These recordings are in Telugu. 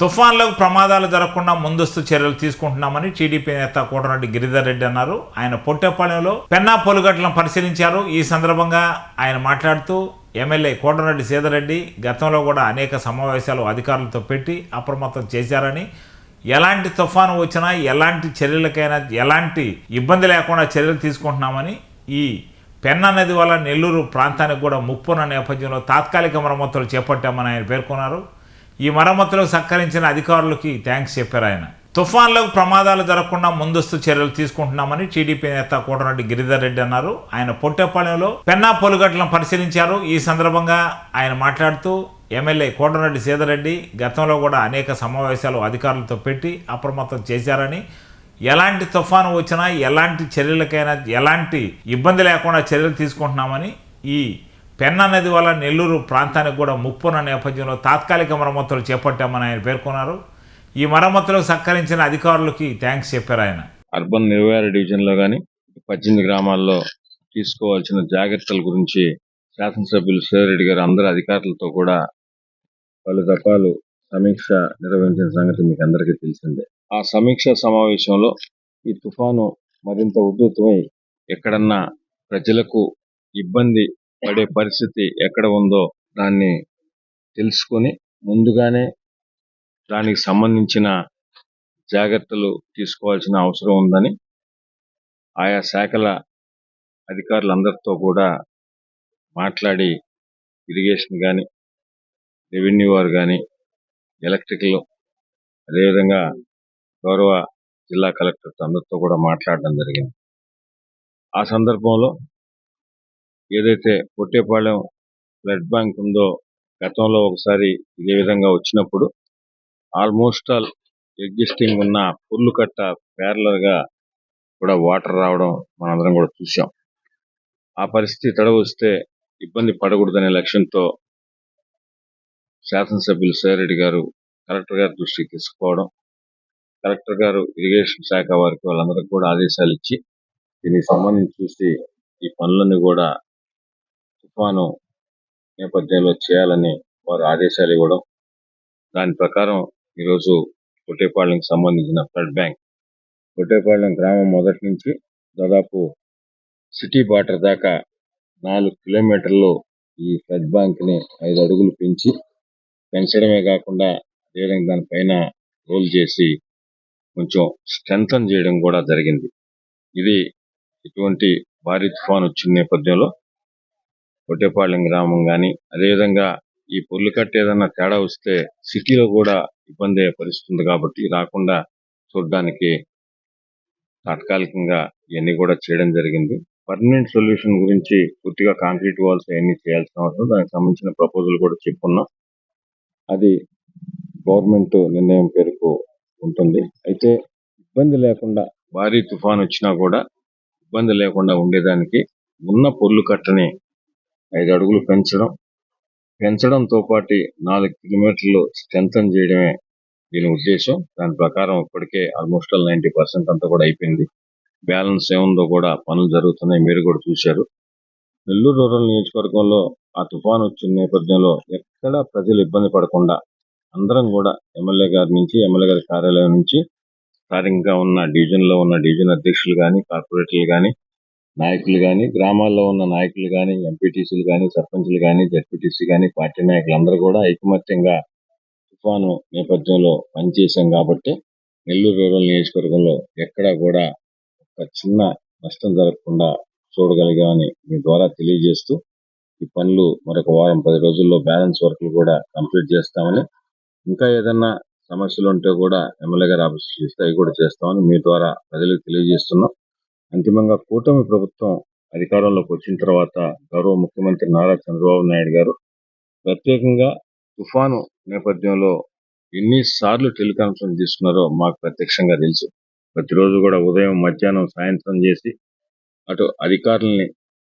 తుఫాన్లకు ప్రమాదాలు జరగకుండా ముందస్తు చర్యలు తీసుకుంటున్నామని టీడీపీ నేత కోటరెడ్డి గిరిధర్ రెడ్డి అన్నారు. ఆయన పొట్టేపాలెంలో పెన్నా పొలుగట్లను పరిశీలించారు. ఈ సందర్భంగా ఆయన మాట్లాడుతూ ఎమ్మెల్యే కోటరెడ్డి సీతారెడ్డి గతంలో కూడా అనేక సమావేశాలు అధికారులతో పెట్టి అప్రమత్తం చేశారని ఎలాంటి తుఫాను వచ్చినా ఎలాంటి చర్యలకైనా ఎలాంటి ఇబ్బంది లేకుండా చర్యలు తీసుకుంటున్నామని ఈ పెన్నా నది వల్ల నెల్లూరు ప్రాంతానికి కూడా ముప్పున్న నేపథ్యంలో తాత్కాలిక మరమ్మతులు చేపట్టామని ఆయన పేర్కొన్నారు. ఈ మరమ్మతులకు సహకరించిన అధికారులకి థ్యాంక్స్ చెప్పారు ఆయన. తుఫాన్లకు ప్రమాదాలు జరగకుండా ముందస్తు చర్యలు తీసుకుంటున్నామని టీడీపీ నేత కోటరెడ్డి గిరిధర్ రెడ్డి అన్నారు. ఆయన పొట్టెపాలెంలో పెన్నా పొలుగట్లను పరిశీలించారు. ఈ సందర్భంగా ఆయన మాట్లాడుతూ ఎమ్మెల్యే కోటరెడ్డి సీతారెడ్డి గతంలో కూడా అనేక సమావేశాలు అధికారులతో పెట్టి అప్రమత్తం చేశారని ఎలాంటి తుఫాను వచ్చినా ఎలాంటి చర్యలకైనా ఎలాంటి ఇబ్బంది లేకుండా చర్యలు తీసుకుంటున్నామని ఈ పెన్నా నది వల్ల నెల్లూరు ప్రాంతానికి కూడా ముప్పున్న నేపథ్యంలో తాత్కాలిక మరమ్మతులు చేపట్టామని ఆయన పేర్కొన్నారు. ఈ మరమ్మతులకు సహకరించిన అధికారులకి థ్యాంక్స్ చెప్పారు ఆయన. అర్బన్ ఇరవై డివిజన్లో డివిజన్లో పద్దెనిమిది గ్రామాల్లో తీసుకోవాల్సిన జాగ్రత్తల గురించి శాసనసభ్యులు శివరెడ్డి గారు అందరు అధికారులతో కూడా పలు దఫాలు సమీక్ష నిర్వహించిన సంగతి మీకు అందరికీ తెలిసిందే. ఆ సమీక్ష సమావేశంలో ఈ తుఫాను మరింత ఉధృతమై ఎక్కడన్నా ప్రజలకు ఇబ్బంది పడే పరిస్థితి ఎక్కడ ఉందో దాన్ని తెలుసుకొని ముందుగానే దానికి సంబంధించిన జాగ్రత్తలు తీసుకోవాల్సిన అవసరం ఉందని ఆయా శాఖల అధికారులందరితో కూడా మాట్లాడి ఇరిగేషన్ కానీ రెవెన్యూ వారు కానీ ఎలక్ట్రికల్ అదేవిధంగా గౌరవ జిల్లా కలెక్టర్తో అందరితో కూడా మాట్లాడడం జరిగింది. ఆ సందర్భంలో ఏదైతే పొట్టేపాళెం బ్లడ్ బ్యాంక్ ఉందో గతంలో ఒకసారి ఇదే విధంగా వచ్చినప్పుడు ఆల్మోస్ట్ ఆల్ ఎగ్జిస్టింగ్ ఉన్న పుల్లు కట్ట ప్యారలర్గా కూడా వాటర్ రావడం మనందరం కూడా చూసాం ఆ పరిస్థితి తడవస్తే ఇబ్బంది పడకూడదనే లక్ష్యంతో శాసనసభ్యులు సేరెడ్డి గారు కలెక్టర్ గారి దృష్టికి తీసుకోవడం కలెక్టర్ గారు ఇరిగేషన్ శాఖ వారికి వాళ్ళందరికీ కూడా ఆదేశాలు ఇచ్చి దీనికి సంబంధించి చూసి ఈ పనులన్నీ కూడా తుఫాను నేపథ్యంలో చేయాలని వారు ఆదేశాలు ఇవ్వడం దాని ప్రకారం ఈరోజు కొట్టేపాళ్యంకి సంబంధించిన ఫ్లడ్ బ్యాంక్ కొట్టేపాళ్యం గ్రామం మొదటి నుంచి దాదాపు సిటీ బార్డర్ దాకా నాలుగు కిలోమీటర్లు ఈ ఫ్లడ్ బ్యాంక్ని ఐదు అడుగులు పెంచి పెంచడమే కాకుండా అదేవిధంగా దానిపైన రోల్ చేసి కొంచెం స్ట్రెంథన్ చేయడం కూడా జరిగింది. ఇది ఇటువంటి భారీ తుఫాన్ వచ్చిన నేపథ్యంలో కొట్టేపాలెం గ్రామం కానీ అదేవిధంగా ఈ పొర్లు కట్ట ఏదైనా తేడా వస్తే సిటీలో కూడా ఇబ్బంది పరిస్థితుంది కాబట్టి రాకుండా చూడడానికి తాత్కాలికంగా ఇవన్నీ కూడా చేయడం జరిగింది. పర్మనెంట్ సొల్యూషన్ గురించి పూర్తిగా కాంక్రీట్ వాల్స్ అవన్నీ చేయాల్సిన అవసరం దానికి సంబంధించిన ప్రపోజల్ కూడా చెప్పుకున్నాం. అది గవర్నమెంట్ నిర్ణయం పేరుకు ఉంటుంది. అయితే ఇబ్బంది లేకుండా భారీ తుఫాన్ వచ్చినా కూడా ఇబ్బంది లేకుండా ఉండేదానికి ఉన్న పొర్లు కట్టని ఐదు అడుగులు పెంచడం. పెంచడంతో పాటు నాలుగు కిలోమీటర్లు స్ట్రెంథన్ చేయడమే దీని ఉద్దేశం. దాని ప్రకారం ఇప్పటికే ఆల్మోస్ట్ ఆల్ నైంటీ పర్సెంట్ అంతా కూడా అయిపోయింది. బ్యాలెన్స్ ఏముందో కూడా పనులు జరుగుతున్నాయి. మీరు కూడా చూశారు. నెల్లూరు రూరల్ నియోజకవర్గంలో ఆ తుఫాను వచ్చిన నేపథ్యంలో ఎక్కడ ప్రజలు ఇబ్బంది పడకుండా అందరం కూడా ఎమ్మెల్యే గారి నుంచి ఎమ్మెల్యే గారి కార్యాలయం నుంచి స్థానికంగా ఉన్న డివిజన్లో ఉన్న డివిజన్ అధ్యక్షులు కానీ కార్పొరేటర్లు కానీ నాయకులు కానీ గ్రామాల్లో ఉన్న నాయకులు కానీ ఎంపీటీసీలు కానీ సర్పంచ్లు కానీ జడ్పీటీసీ కానీ పార్టీ నాయకులు అందరూ కూడా ఐకమత్యంగా తుఫాను నేపథ్యంలో పనిచేశాం కాబట్టి నెల్లూరు రూరల్ నియోజకవర్గంలో ఎక్కడా కూడా ఒక చిన్న నష్టం జరగకుండా చూడగలిగామని మీ ద్వారా తెలియజేస్తూ ఈ పనులు మరొక వారం పది రోజుల్లో బ్యాలెన్స్ వర్క్లు కూడా కంప్లీట్ చేస్తామని ఇంకా ఏదన్నా సమస్యలు ఉంటే కూడా ఎమ్మెల్యే గారు ఆఫీస్ ఇస్తే అవి కూడా చేస్తామని మీ ద్వారా ప్రజలకు తెలియజేస్తున్నాం. అంతిమంగా కూటమి ప్రభుత్వం అధికారంలోకి వచ్చిన తర్వాత గౌరవ ముఖ్యమంత్రి నారా చంద్రబాబు నాయుడు గారు ప్రత్యేకంగా తుఫాను నేపథ్యంలో ఎన్నిసార్లు టెలికాన్ఫరెన్స్ తీసుకున్నారో మాకు ప్రత్యక్షంగా తెలుసు. ప్రతిరోజు కూడా ఉదయం మధ్యాహ్నం సాయంత్రం చేసి అటు అధికారుల్ని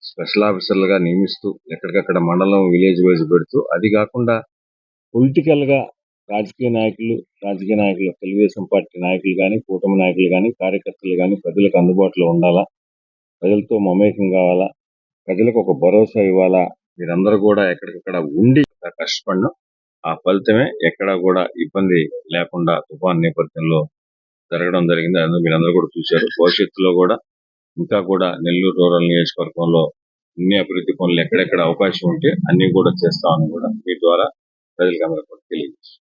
స్పెషల్ ఆఫీసర్లుగా నియమిస్తూ ఎక్కడికక్కడ మండలం విలేజ్ వైజ్ పెడుతూ అది కాకుండా పొలిటికల్గా రాజకీయ నాయకులు రాజకీయ నాయకులు తెలుగుదేశం పార్టీ నాయకులు కానీ కూటమి నాయకులు కానీ కార్యకర్తలు కానీ ప్రజలకు అందుబాటులో ఉండాలా? ప్రజలతో మమేకం కావాలా? ప్రజలకు ఒక భరోసా ఇవ్వాలా? మీరందరూ కూడా ఎక్కడికక్కడ ఉండి కష్టపడినాం ఆ ఫలితమే ఎక్కడా కూడా ఇబ్బంది లేకుండా తుఫాన్ నేపథ్యంలో జరగడం జరిగింది. అందులో మీరందరూ కూడా చూశారు. భవిష్యత్తులో కూడా ఇంకా కూడా నెల్లూరు రూరల్ నియోజకవర్గంలో అన్ని అభివృద్ధి పనులు ఎక్కడెక్కడ అవకాశం ఉంటే అన్ని కూడా చేస్తామని కూడా మీ ద్వారా ప్రజలకు అందరూ కూడా తెలియజేస్తారు